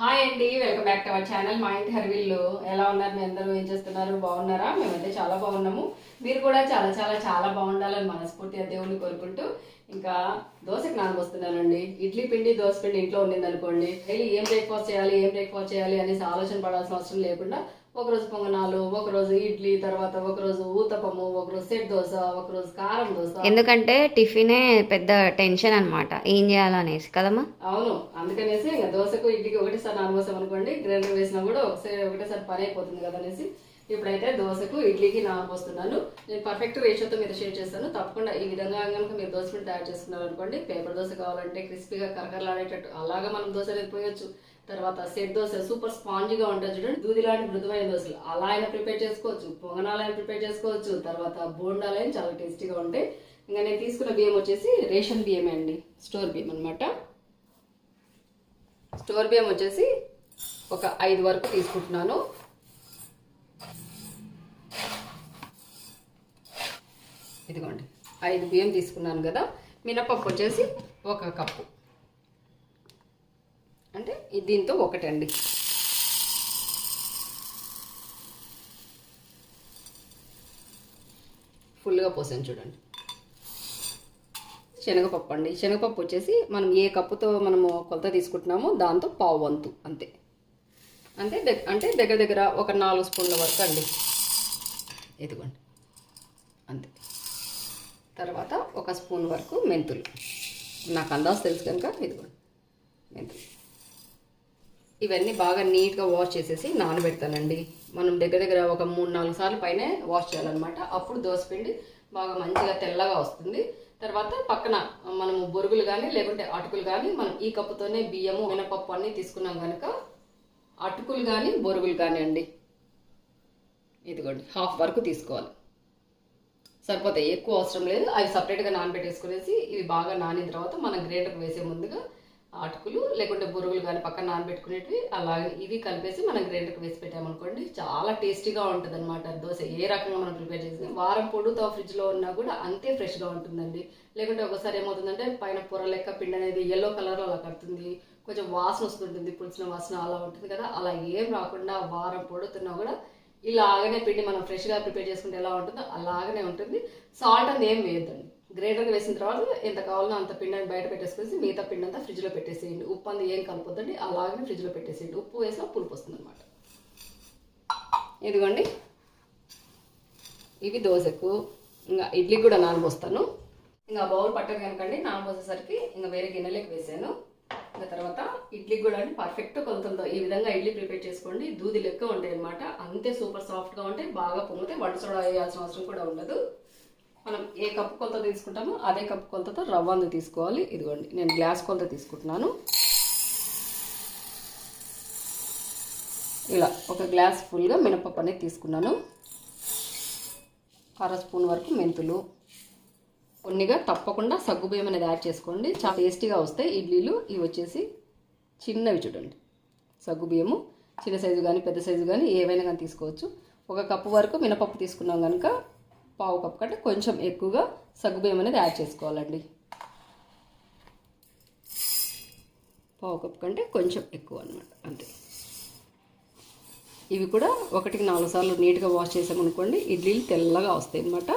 Hi అండి welcome back to our channel మా ఇంటి హర్విల్లు ఎలా ఉన్నారు మీ అందరూ ఏం చేస్తున్నారు? బాగున్నారా? మేమైతే చాలా బాగున్నాము. మీరు కూడా చాలా చాలా చాలా బాగుండాలని మనస్ఫూర్తిగా దేవుని కోరుకుంటూ ఇంకా దోశకి నానబోస్తున్నానండి ఇడ్లీ పిండి దోశ పిండి ఇంట్లో ఉండింది అనుకోండి ఏం బ్రేక్ఫాస్ట్ చేయాలి? ఏం బ్రేక్ఫాస్ట్ చేయాలి? అనేసి ఆలోచన పడాల్సిన అవసరం లేకుండా ఒకరోజు పొంగనాలు ఒకరోజు ఇడ్లీ తర్వాత ఒకరోజు ఊతపము ఒకరోజు సెట్ దోశ ఒకరోజు కారం దోశ. ఎందుకంటే టిఫినే పెద్ద టెన్షన్ అన్నమాట. ఏం చేయాలనేసి కదమ్మా? అవును అందుకనేసి ఇంకా దోశకు ఇడ్లీకి ఒకటేసారి నానబోసాం అనుకోండి గ్రైండర్ వేసినా కూడా ఒకసారి ఒకటేసారి పని అయిపోతుంది కదా అనేసి ఇప్పుడైతే దోశకు ఇడ్లీకి నానబోస్తున్నాను నేను పర్ఫెక్ట్ రేషియోతో మీద షేర్ చేస్తాను. తప్పకుండా ఈ విధంగా కనుక మీరు దోశ తయారు చేసుకున్నారు అనుకోండి పేపర్ దోశ కావాలంటే క్రిస్పీగా కరకరలాడేటట్టు అలాగా మనం దోశ అనేది పోయొచ్చు. తర్వాత సెట్ దోశ సూపర్ స్పాంజీగా ఉంటుంది చూడండి. దూది లాంటి మృదువైన దోశలు. అలా అయినా ప్రిపేర్ చేసుకోవచ్చు. పొంగనాలైనా ప్రిపేర్ చేసుకోవచ్చు. తర్వాత బోండాలైనా చాలా టేస్టీగా ఉంటాయి. ఇంకా నేను తీసుకున్న బియ్యం వచ్చేసి రేషన్ బియ్యమే అండి. స్టోర్ బియ్యం అనమాట స్టోర్ బియ్యం వచ్చేసి ఒక ఐదు వరకు తీసుకుంటున్నాను. ఇదిగోండి. ఐదు బియ్యం తీసుకున్నాను కదా. మినపప్పు వచ్చేసి ఒక కప్పు. అంటే దీంతో ఒకటండి. ఫుల్గా పోసాను చూడండి. శనగపప్పు అండి. శనగపప్పు వచ్చేసి మనం ఏ కప్పుతో మనము కొలత తీసుకుంటున్నామో దాంతో పావు వంతు అంతే. అంతే అంటే దగ్గర దగ్గర ఒక నాలుగు స్పూన్ల వరకు అండి. ఇదిగోండి. అంతే. తర్వాత ఒక స్పూన్ వరకు మెంతులు. నాకు అందాజు తెలుసు కనుక ఇదిగోండి. మెంతులు. ఇవన్నీ బాగా నీట్గా వాష్ చేసేసి నానబెడతానండి. మనం దగ్గర దగ్గర ఒక మూడు నాలుగు సార్లు పైన వాష్ చేయాలన్నమాట. అప్పుడు దోసపిండి బాగా మంచిగా తెల్లగా వస్తుంది. తర్వాత పక్కన మనము బొరుగులు కానీ లేకుంటే అటుకులు కానీ మనం ఈ కప్పుతోనే బియ్యము మినపప్పు అన్నీ తీసుకున్నాం కనుక అటుకులు కానీ బొరుగులు కానీ అండి. ఇదిగోండి హాఫ్ వరకు తీసుకోవాలి. సరిపోతాయి ఎక్కువ అవసరం లేదు. అవి సపరేట్గా నానబెట్టేసుకునేసి ఇవి బాగా నానిన తర్వాత మనం గ్రేటర్కి వేసే ముందుగా అటుకులు లేకుంటే బురుగులు కానీ పక్కన నానబెట్టుకునేటివి అలాగే ఇవి కలిపేసి మనం గ్రైండర్కి వేసి పెట్టామనుకోండి చాలా టేస్టీగా ఉంటుంది అనమాట దోశ. ఏ రకంగా మనం ప్రిపేర్ చేసింది వారం పొడుతో ఫ్రిడ్జ్లో ఉన్నా కూడా అంతే ఫ్రెష్గా ఉంటుందండి. లేకుంటే ఒకసారి ఏమవుతుందంటే పైన పొర లెక్క పిండి అనేది ఎల్లో కలర్లో అలా కడుతుంది. కొంచెం వాసన వస్తుంటుంది పులిసిన వాసన అలా ఉంటుంది కదా. అలా ఏం రాకుండా వారం పొడుతున్నా కూడా ఇలాగనే పిండి మనం ఫ్రెష్గా ప్రిపేర్ చేసుకుంటే ఎలా ఉంటుందో అలాగనే ఉంటుంది. సాల్ట్ అనేది ఏం వేయద్దండి. గ్రైండర్కి వేసిన తర్వాత ఎంత కావాలో అంత పిండిని బయట పెట్టేసుకొని మిగతా పిండి అంతా ఫ్రిడ్జ్లో పెట్టేసేయండి. ఉప్పు అంతా ఏం కలపొద్దండి. అలాగే ఫ్రిడ్జ్లో పెట్టేసేయండి. ఉప్పు వేసినా పులుపు వస్తుంది అనమాట ఇదిగోండి. ఇవి దోశకు. ఇంకా ఇడ్లీకి కూడా నానబోస్తాను ఇంకా బౌల్ పట్టదు కనుకండి. నానబోసేసరికి ఇంకా వేరే గిన్నెలోకి వేసాను. ఇంకా తర్వాత ఇడ్లీకి కూడా అండి పర్ఫెక్ట్ కొలతలతో. ఈ విధంగా ఇడ్లీ ప్రిపేర్ చేసుకోండి. దూది లెక్క ఉంటాయి అనమాట అంతే సూపర్ సాఫ్ట్గా ఉంటాయి. బాగా పొంగితే వంట సోడా వేయాల్సిన అవసరం కూడా ఉండదు. మనం ఏ కప్పు కొలత తీసుకుంటామో అదే కప్పు కొలతతో రవ్వను తీసుకోవాలి. ఇదిగోండి నేను గ్లాస్ కొలత తీసుకుంటున్నాను. ఇలా ఒక గ్లాస్ ఫుల్గా మినపప్పు అనేది తీసుకున్నాను. అర స్పూన్ వరకు మెంతులు. కొన్నిగా తప్పకుండా సగ్గుబియ్యం అనేది యాడ్ చేసుకోండి. చాలా టేస్టీగా వస్తాయి ఇడ్లీలు. ఇవి వచ్చేసి చిన్నవి చూడండి. సగ్గుబియ్యము చిన్న సైజు కానీ పెద్ద సైజు కానీ ఏవైనా కానీ తీసుకోవచ్చు. ఒక కప్పు వరకు మినపప్పు తీసుకున్నాం కనుక పావు కప్పు కంటే కొంచెం ఎక్కువగా సగ్గుబియ్యం అనేది యాడ్ చేసుకోవాలండి. పావు కప్పు కంటే కొంచెం ఎక్కువ అనమాట అంతే. ఇవి కూడా ఒకటికి నాలుగు సార్లు నీట్గా వాష్ చేసామనుకోండి ఇడ్లీలు తెల్లగా వస్తాయి అనమాట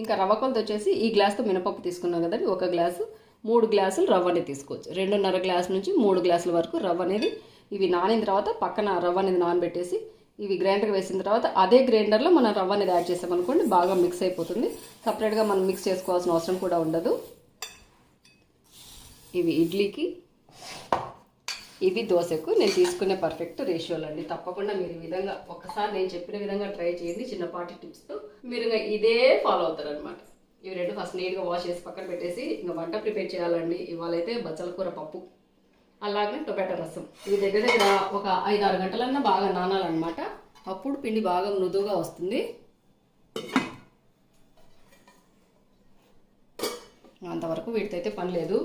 ఇంకా రవ్వ కొలత వచ్చేసి ఈ గ్లాస్తో మినపప్పు తీసుకున్నాం కదండి ఒక గ్లాసు. మూడు గ్లాసులు రవ్వ అనేది తీసుకోవచ్చు. రెండున్నర గ్లాస్ నుంచి మూడు గ్లాసుల వరకు రవ్వ అనేది ఇవి నానిన తర్వాత పక్కన రవ్వ అనేది నానబెట్టేసి ఇవి గ్రైండర్కి వేసిన తర్వాత అదే గ్రైండర్లో మనం రవ్వ అనేది యాడ్ చేసామనుకోండి బాగా మిక్స్ అయిపోతుంది. సపరేట్గా మనం మిక్స్ చేసుకోవాల్సిన అవసరం కూడా ఉండదు. ఇవి ఇడ్లీకి ఇవి దోశకు. నేను తీసుకునే పర్ఫెక్ట్ రేషియోలు అండి. తప్పకుండా మీరు ఈ విధంగా ఒకసారి నేను చెప్పిన విధంగా ట్రై చేయండి. చిన్నపాటి టిప్స్తో మీరు ఇంకా ఇదే ఫాలో అవుతారు అనమాట ఇవి రెండు ఫస్ట్ నీట్గా వాష్ చేసి పక్కన పెట్టేసి ఇంకా వంట ప్రిపేర్ చేయాలండి. ఇవాళైతే బచ్చల కూర పప్పు. అలాగే టొబాటో రసం. ఇవి దగ్గర దగ్గర ఒక ఐదు ఆరు గంటలన్నా బాగా నానాలన్నమాట. అప్పుడు పిండి బాగా మృదువుగా వస్తుంది. అంతవరకు వీటితో అయితే పని లేదు.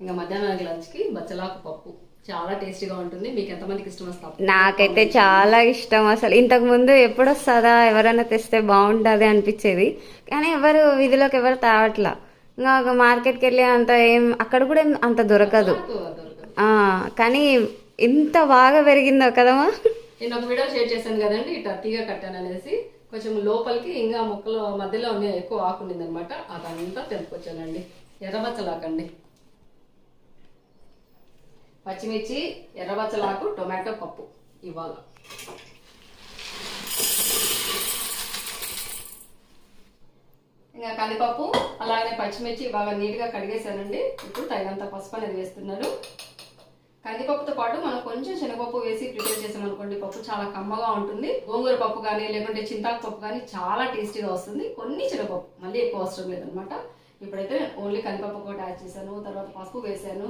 ఇంకా మధ్యాహ్నానికి లంచ్కి బచ్చలాకు పప్పు. చాలా టేస్టీగా ఉంటుంది. మీకు ఎంతమందికి ఇష్టం వస్తా నాకైతే చాలా ఇష్టం అసలు. ఇంతకు ముందు ఎప్పుడు వస్తుందా ఎవరైనా తెస్తే బాగుంటుంది అనిపించేది. కానీ ఎవరు వీధిలోకి ఎవరు తావట్లా. ఇంకా మార్కెట్కి వెళ్ళి అంత ఏం అక్కడ కూడా అంత దొరకదు. కానీ ఎంత బాగా పెరిగిందో కదమ్మా? నేను ఒక వీడియో షేర్ చేశాను కదండి ఇట్లా తీగ కట్టాను అనేసి. కొంచెం లోపలికి ఇంకా మొక్కల మధ్యలో ఎక్కువ ఆకుండింది అనమాట అదంతా తెంపుకొచ్చానండి. ఎర్రబచ్చలాకండి. పచ్చిమిర్చి ఎర్రబచ్చలాకు టొమాటో పప్పు ఇవాళ. ఇంకా కందిపప్పు అలాగే పచ్చిమిర్చి బాగా నీట్గా కడిగేసానండి ఇప్పుడు తగినంత పసుపు అనేది వేస్తున్నాను కందిపప్పుతో పాటు మనం కొంచెం శనగపప్పు వేసి ప్రిపేర్ చేసామనుకోండి పప్పు చాలా కమ్మగా ఉంటుంది. గోంగూర పప్పు కానీ లేకుంటే చింతాకు పప్పు కానీ చాలా టేస్టీగా వస్తుంది. కొన్ని శనగపప్పు మళ్ళీ ఎక్కువ అవసరం లేదనమాట. ఇప్పుడైతే ఓన్లీ కందిపప్పు ఒకటి యాడ్ చేశాను తర్వాత పసుపు వేసాను.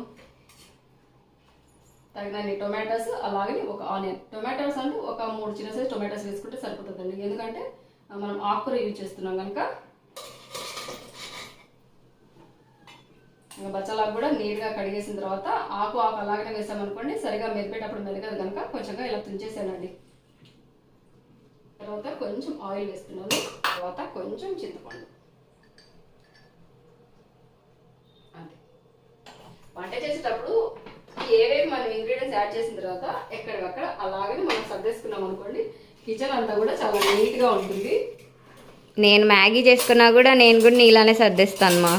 తగినన్ని టొమాటోస్ అలాగే ఒక ఆనియన్. టొమాటోస్ అంటే ఒక మూడు చిన్న సైజ్ టొమాటోస్ వేసుకుంటే సరిపోతుందండి. ఎందుకంటే మనం ఆకుకూర యూజ్ చేస్తున్నాం కనుక ఇంకా బచ్చలాకు కూడా నీట్గా కడిగేసిన తర్వాత ఆకు ఆకు అలాగనే వేసామనుకోండి సరిగా మెదిపేటప్పుడు మెదగదు కనుక కొంచెంగా ఇలా తుంచేసానండి. తర్వాత కొంచెం ఆయిల్ వేస్తున్నాను తర్వాత కొంచెం చింతపండు. అంతే. వంట చేసేటప్పుడు ఏవేవి మనం ఇంగ్రీడియంట్స్ యాడ్ చేసిన తర్వాత ఎక్కడికక్కడ అలాగనే మనం సర్దేసుకున్నాం అనుకోండి కిచెన్ అంతా కూడా చాలా నీట్గా ఉంటుంది. నేను మ్యాగీ చేసుకున్నా కూడా నేను కూడా నీలానే సర్దేస్తాను మా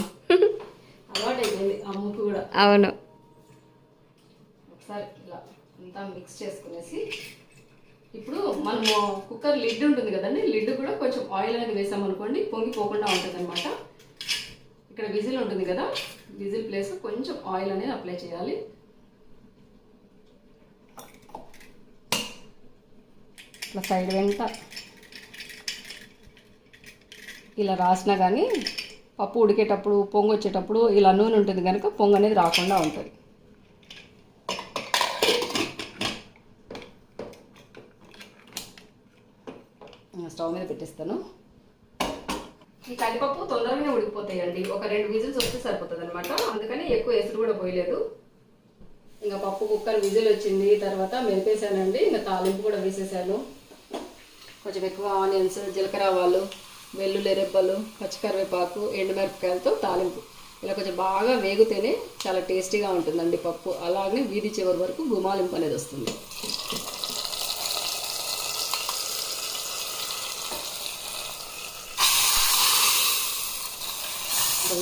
అలవాటు అయిపోయింది అమ్మకు కూడా అవును. ఒకసారి ఇలా అంతా మిక్స్ చేసుకునేసి ఇప్పుడు మనము కుక్కర్ లిడ్ ఉంటుంది కదండి లిడ్ కూడా కొంచెం ఆయిల్ అనేది వేసామనుకోండి పొంగిపోకుండా ఉంటుంది అనమాట ఇక్కడ విజిల్ ఉంటుంది కదా విజిల్ ప్లేస్ కొంచెం ఆయిల్ అనేది అప్లై చేయాలి. ఇట్లా సైడ్ వెంట ఇలా రాసినా కానీ పప్పు ఉడికేటప్పుడు పొంగు వచ్చేటప్పుడు ఇలా నూనె ఉంటుంది కనుక పొంగు అనేది రాకుండా ఉంటుంది. స్టవ్ మీద పెట్టేస్తాను. ఈ కందిపప్పు తొందరగానే ఉడికిపోతాయండి. ఒక రెండు విజిల్స్ వస్తే సరిపోతుంది అనమాట అందుకని ఎక్కువ ఎసురు కూడా పోయలేదు. ఇంకా పప్పు కుక్కర్ విజిల్ వచ్చింది తర్వాత మెరిపేసానండి ఇంకా తాలింపు కూడా వేసేసాను. కొంచెం ఎక్కువ ఆనియన్స్ జీలకర్ర ఆవాలు వెల్లుల్లి రెబ్బలు పచ్చికరివేపాకు ఎండుమిరపకాయలతో తాలింపు. ఇలా కొంచెం బాగా వేగితేనే చాలా టేస్టీగా ఉంటుందండి పప్పు. అలాగే వీధి చివరి వరకు గుమాలింపు అనేది వస్తుంది.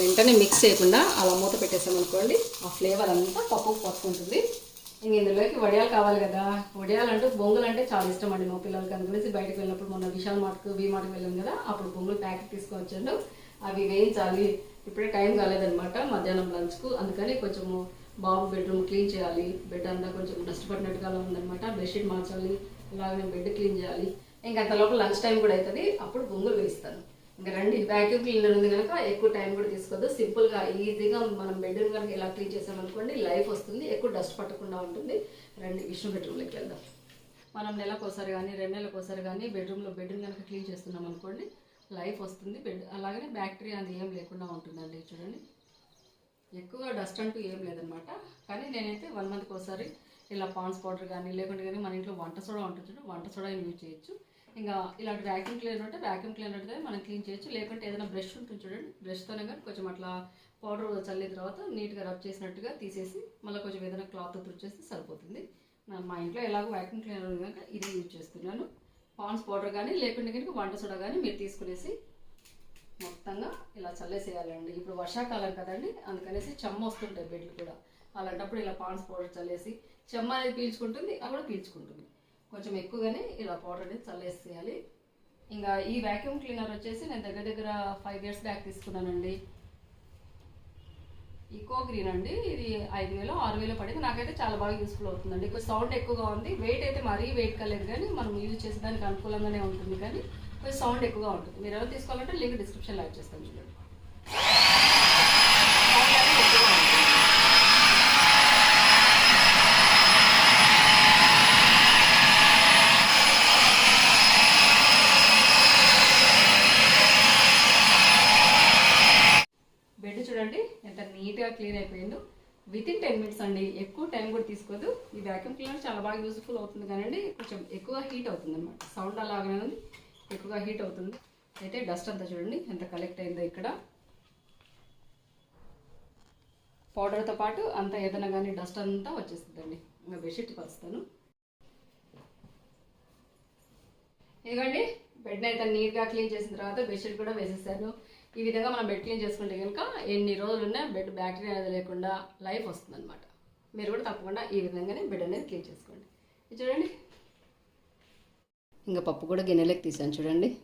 వెంటనే మిక్స్ చేయకుండా అలా మూత పెట్టేసామనుకోండి ఆ ఫ్లేవర్ అంతా పప్పుకు పట్టుకుంటుంది. ఇంక ఇందులోకి వడియాలు కావాలి కదా. వడియాలు అంటే బొంగులు అంటే చాలా ఇష్టం అండి మా పిల్లలకి. అందుకనేసి బయటకు వెళ్ళినప్పుడు మొన్న విశాల్ మార్ట్కు వి మార్ట్కి వెళ్ళాం కదా. అప్పుడు బొంగులు ప్యాకెట్ తీసుకొచ్చాను అవి వేయించాలి. ఇప్పుడే టైం కాలేదనమాట మధ్యాహ్నం లంచ్కు. అందుకని కొంచెము బాబు బెడ్రూమ్ క్లీన్ చేయాలి. బెడ్ అంతా కొంచెం డస్ట్ పడినట్టుగా ఉందన్నమాట. బెడ్షీట్ మార్చాలి. అలాగే బెడ్ క్లీన్ చేయాలి. ఇంకా అంత లోపల లంచ్ టైం కూడా అవుతుంది అప్పుడు బొంగులు వేయిస్తాను. ఇంకా రండి వ్యాక్యూమ్ క్లీనర్ ఉంది కనుక ఎక్కువ టైం కూడా తీసుకోవద్దు. సింపుల్గా ఈజీగా మనం బెడ్రూమ్ కనుక ఇలా క్లీన్ చేసామనుకోండి లైఫ్ వస్తుంది. ఎక్కువ డస్ట్ పట్టకుండా ఉంటుంది. రండి విష్ణు బెడ్రూమ్లోకి వెళ్దాం. మనం నెలకు ఒకసారి కానీ రెండు నెలలకు ఒకసారి కానీ బెడ్రూమ్లో బెడ్రూమ్ కనుక క్లీన్ చేస్తున్నాం అనుకోండి లైఫ్ వస్తుంది. బెడ్ అలాగనే బ్యాక్టీరియా అది ఏం లేకుండా ఉంటుందండి చూడండి. ఎక్కువ డస్ట్ అంటూ ఏం లేదనమాట. కానీ నేనైతే వన్ మంత్కి ఒకసారి ఇలా పాన్స్ పౌడర్ కానీ లేకుంటే కానీ మన ఇంట్లో వంట సోడా ఉంటుంది చూడండి వంట సోడా యూజ్ చేయొచ్చు. ఇంకా ఇలాంటి వ్యాక్యూమ్ క్లీనర్ ఉంటే వ్యాక్యూమ్ క్లీనర్ అయితే మనం క్లీన్ చేయొచ్చు. లేకుంటే ఏదైనా బ్రష్ ఉంటుంది చూడండి. బ్రష్తోనే కానీ కొంచెం అట్లా పౌడర్ చల్లిన తర్వాత నీట్గా రబ్ చేసినట్టుగా తీసేసి మళ్ళీ కొంచెం ఏదైనా క్లాత్ తుడిచేస్తే సరిపోతుంది. మా ఇంట్లో ఎలాగో వ్యాక్యూమ్ క్లీనర్ కనుక ఇది యూజ్ చేస్తున్నాను. పాన్స్ పౌడర్ కానీ లేకుంటే కనుక వంట సోడా కానీ మీరు తీసుకునేసి మొత్తంగా ఇలా చల్లేసేయాలండి. ఇప్పుడు వర్షాకాలం కదండి అందుకనేసి చెమ్మ వస్తుంటాయి బెడ్లు కూడా. అలాంటప్పుడు ఇలా పాండ్స్ పౌడర్ చల్లేసి చెమ్మ అనేది పీల్చుకుంటుంది అది కూడా పీల్చుకుంటుంది. కొంచెం ఎక్కువగానే ఇలా పౌడర్ అనేది చల్లేసేయాలి. ఇంకా ఈ వ్యాక్యూమ్ క్లీనర్ వచ్చేసి నేను దగ్గర దగ్గర ఫైవ్ ఇయర్స్ బ్యాక్ తీసుకున్నానండి. ఈకో గ్రీన్ అండి. ఇది ఐదు వేలు ఆరు వేలు పడింది. నాకైతే చాలా బాగా యూస్ఫుల్ అవుతుందండి. కొంచెం సౌండ్ ఎక్కువగా ఉంది. వెయిట్ అయితే మరీ వెయిట్ కాలేదు కానీ మనం యూజ్ చేసేదానికి అనుకూలంగానే ఉంటుంది కానీ కొంచెం సౌండ్ ఎక్కువగా ఉంటుంది. మీరు ఎవరు తీసుకోవాలంటే లింక్ డిస్క్రిప్షన్లో యాడ్ చేస్తాను చూడండి Sound అనేది ఎక్కువగా ఉంటుంది. బెడ్ చూడండి ఎంత నీట్గా క్లీన్ అయిపోయిందో. విత్ ఇన్ టెన్ మినిట్స్ అండి ఎక్కువ టైం కూడా తీసుకోదు. ఈ వ్యాక్యూమ్ క్లీనర్ చాలా బాగా యూస్ఫుల్ అవుతుంది కానీ కొంచెం ఎక్కువ హీట్ అవుతుంది అనమాట సౌండ్ అలాగనే ఉంది ఎక్కువగా హీట్ అవుతుంది. అయితే డస్ట్ అంతా చూడండి ఎంత కలెక్ట్ అయిందో ఇక్కడ. పౌడర్తో పాటు అంతా ఏదైనా కానీ డస్ట్ అంతా వచ్చేస్తుందండి. ఇంకా బెడ్షీట్ పరుస్తాను ఇదిగోండి బెడ్ని అయితే నీట్గా క్లీన్ చేసిన తర్వాత బెడ్షీట్ కూడా వేసేసాను. ఈ విధంగా మనం బెడ్ క్లీన్ చేసుకుంటే కనుక ఎన్ని రోజులున్నా బెడ్ బ్యాక్టీరియా అనేది లేకుండా లైఫ్ వస్తుందన్నమాట. మీరు కూడా తప్పకుండా ఈ విధంగానే బెడ్ అనేది క్లీన్ చేసుకోండి. చూడండి. ఇంకా పప్పు కూడా గిన్నెలోకి తీసాను చూడండి.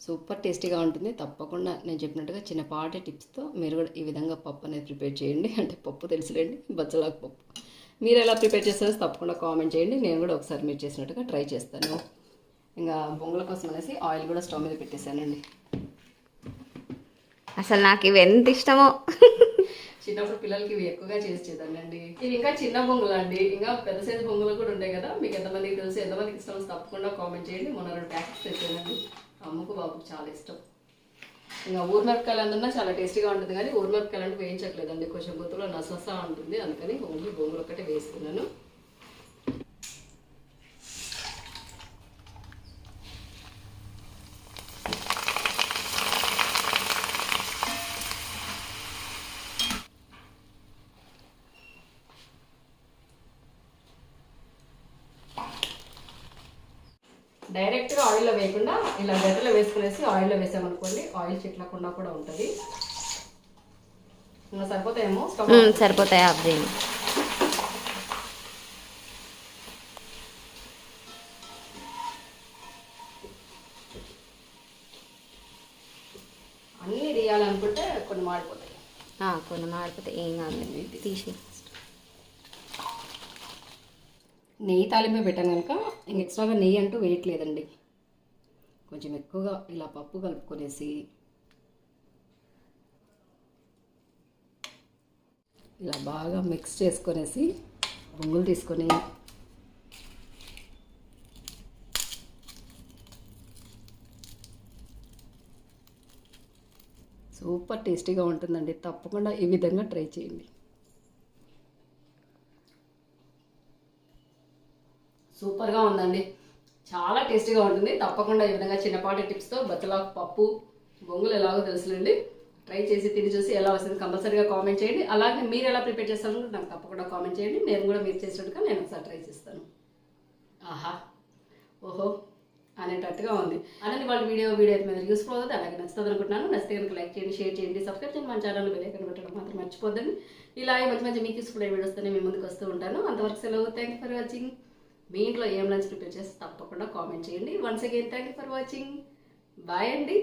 సూపర్ టేస్టీగా ఉంటుంది. తప్పకుండా నేను చెప్పినట్టుగా చిన్నపాటి టిప్స్తో మీరు కూడా ఈ విధంగా పప్పు అనేది ప్రిపేర్ చేయండి. అంటే పప్పు తెలుసులేండి బచ్చలాకు పప్పు. మీరు ఎలా ప్రిపేర్ చేస్తారో తప్పకుండా కామెంట్ చేయండి. నేను కూడా ఒకసారి మీరు చేసినట్టుగా ట్రై చేస్తాను. ఇంకా బొంగుల కోసం అనేసి ఆయిల్ కూడా స్టవ్ మీద పెట్టేశానండి. అసలు నాకు ఇవి ఎంత ఇష్టమో. చిన్నప్పుడు పిల్లలకి ఇవి ఎక్కువగా చేసి చేద్దానండి ఇవి ఇంకా చిన్న బొంగులు అండి ఇంకా పెద్ద సైజు బొంగులు కూడా ఉంటాయి కదా మీకు ఎంతమందికి తెలుసు ఎంతమందికి ఇష్టం తప్పకుండా కామెంట్ చేయండి. మొన్న రెండు ప్యాకెట్స్ తెచ్చానండి. అమ్మకు బాబుకు చాలా ఇష్టం. ఇంకా ఊర్మిరపకాయలు అందన్నా చాలా టేస్టీగా ఉంటుంది కానీ ఊర్మిరపకాయలు అంటే వేయించట్లేదండి. కొంచెం గుర్తులో నససా ఉంటుంది అందుకని ఓన్లీ బొంగులు ఒక్కటే వేస్తున్నాను డైరెక్ట్గా ఆయిల్లో వేయకుండా ఇలా గడ్డలో వేసుకునేసి ఆయిల్లో వేసామనుకోండి ఆయిల్ చిట్లకుండా కూడా ఉంటుంది. ఇంకా సరిపోతాయేమో సరిపోతాయి ఆఫ్ చేయండి అన్నీ తీయాలనుకుంటే కొన్ని మాడిపోతాయి. కొన్ని మాడిపోతే ఏం కాదు. తీసి. నెయ్యి తాలింపే పెట్టాను కనుక ఇంక ఎక్స్ట్రాగా నెయ్యి అంటూ వేయట్లేదండి. కొంచెం ఎక్కువగా ఇలా పప్పు కలుపుకొనేసి ఇలా బాగా మిక్స్ చేసుకొనేసి బొంగులు తీసుకొని సూపర్ టేస్టీగా ఉంటుందండి. తప్పకుండా ఈ విధంగా ట్రై చేయండి. సూపర్గా ఉందండి. చాలా టేస్టీగా ఉంటుంది. తప్పకుండా ఈ విధంగా చిన్నపాటి టిప్స్తో బచ్చలాకు పప్పు బొంగులు ఎలాగో తెలుసులండి ట్రై చేసి తిని చూసి ఎలా వస్తుంది కంపల్సరీగా కామెంట్ చేయండి. అలాగే మీరు ఎలా ప్రిపేర్ చేస్తారో నాకు తప్పకుండా కామెంట్ చేయండి. నేను కూడా మీరు చేసినట్టుగా నేను ఒకసారి ట్రై చేస్తాను. ఆహా. ఓహో. అనేటట్టుగా ఉంది. అలాగే వాళ్ళ వీడియో వీడియో అయితే మీద యూస్ఫుల్ అవుతుంది. అలాగే నచ్చుతుంది అనుకుంటున్నాను. నచ్చితే కనుక లైక్ చేయండి షేర్ చేయండి సబ్స్క్రైబ్ చేయండి. మన ఛానల్ బెల్ పెట్టడం మాత్రం మర్చిపోద్దండి. ఇలాగే మంచి మంచి మీకు యూస్ఫుల్ అయ్యే వీడియోస్తోనే మీ ముందుకు వస్తూ ఉంటాను. అంతవరకు సెలవు. థ్యాంక్ ఫర్ వాచింగ్ మీ ఇంట్లో ఏం లంచ్ ప్రిపేర్ చేస్తే తప్పకుండా కామెంట్ చేయండి. Once again thank you for watching bye అండి.